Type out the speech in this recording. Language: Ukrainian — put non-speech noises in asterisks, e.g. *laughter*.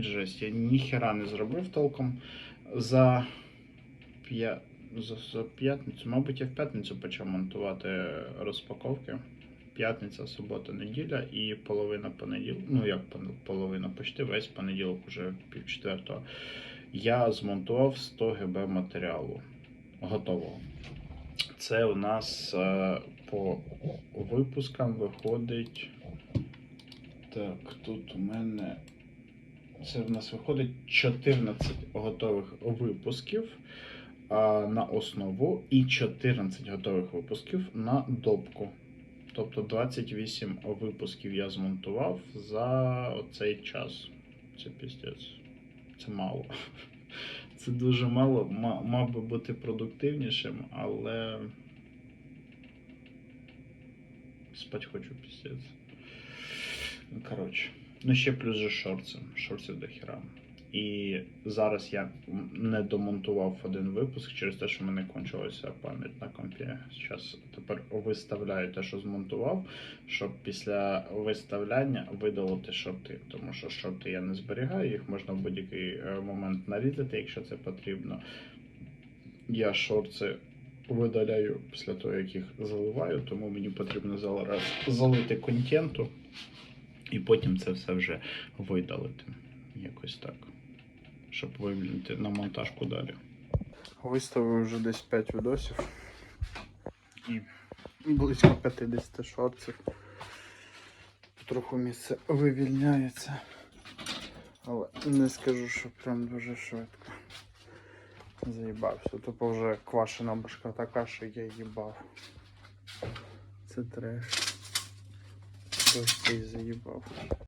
жесть, я ніхера не зробив толком за, п'я... за, за п'ятницю. Мабуть, я в п'ятницю почав монтувати розпаковки. П'ятниця, субота, неділя і половина понеділка. Ну як половина, почти весь понеділок, уже пів четвертого. Я змонтував 100 ГБ матеріалу готового. Це у нас е, по випускам виходить. Так, тут у мене це в нас виходить 14 готових випусків а, на основу і 14 готових випусків на допку. Тобто 28 випусків я змонтував за цей час. Це піздець. Це мало. *laughs* Це дуже мало. Ма- Мав би бути продуктивнішим, але. Спать хочу піздець. Ну, Коротше. Ну, ще плюс же шорти. Шортів до хіра. І зараз я не домонтував один випуск через те, що в мене кончилася пам'ять на компі. Зараз тепер виставляю те, що змонтував, щоб після виставляння видалити шорти. Тому що шорти я не зберігаю, їх можна в будь-який е, момент нарізати, якщо це потрібно. Я шорти видаляю після того, як їх заливаю, тому мені потрібно зараз залити контенту і потім це все вже видалити. Якось так. Щоб вивільнити на монтажку далі. Виставив вже десь 5 відосів і близько 50 шортів. Потроху місце вивільняється. Але не скажу, що прям дуже швидко. Заїбався. Тупо вже квашена башка така, що я їбав. Це треш. Просто і заїбав.